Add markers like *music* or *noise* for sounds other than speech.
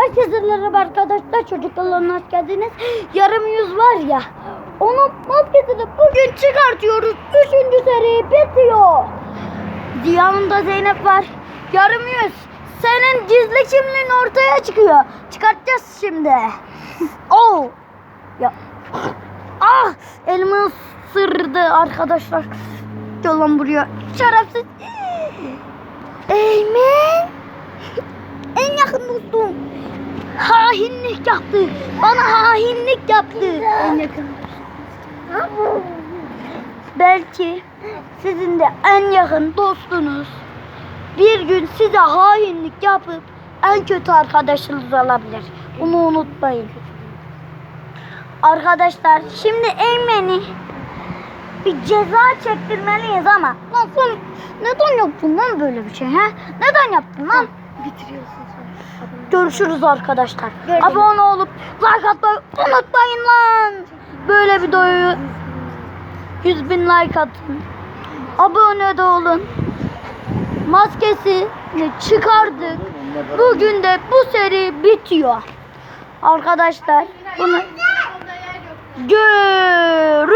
Herkese merhaba arkadaşlar. Çocuklarla hoş geldiniz. Yarım yüz var ya. Onun maskesini bugün çıkartıyoruz. Üçüncü seri bitiyor. Yanında Zeynep var. Yarım yüz. Senin gizli kimliğin ortaya çıkıyor. Çıkartacağız şimdi. *laughs* oh. Ya. Ah! Elimi ısırdı arkadaşlar. Gel lan buraya. Şerefsiz. Eymen. En yakın dostum. Hainlik yaptı. Bana hainlik yaptı. En yakın. Belki sizin de en yakın dostunuz bir gün size hainlik yapıp en kötü arkadaşınız olabilir. Bunu unutmayın. Arkadaşlar şimdi Eymen'i bir ceza çektirmeliyiz ama nasıl neden yaptın lan böyle bir şey ha? Neden yaptın lan? Bitiriyorsun. Görüşürüz arkadaşlar. Görüşürüz. Abone olup like atmayı unutmayın lan. Böyle videoyu 100 bin like atın. Abone de olun. Maskesini çıkardık. Bugün de bu seri bitiyor. Arkadaşlar bunu görüşürüz.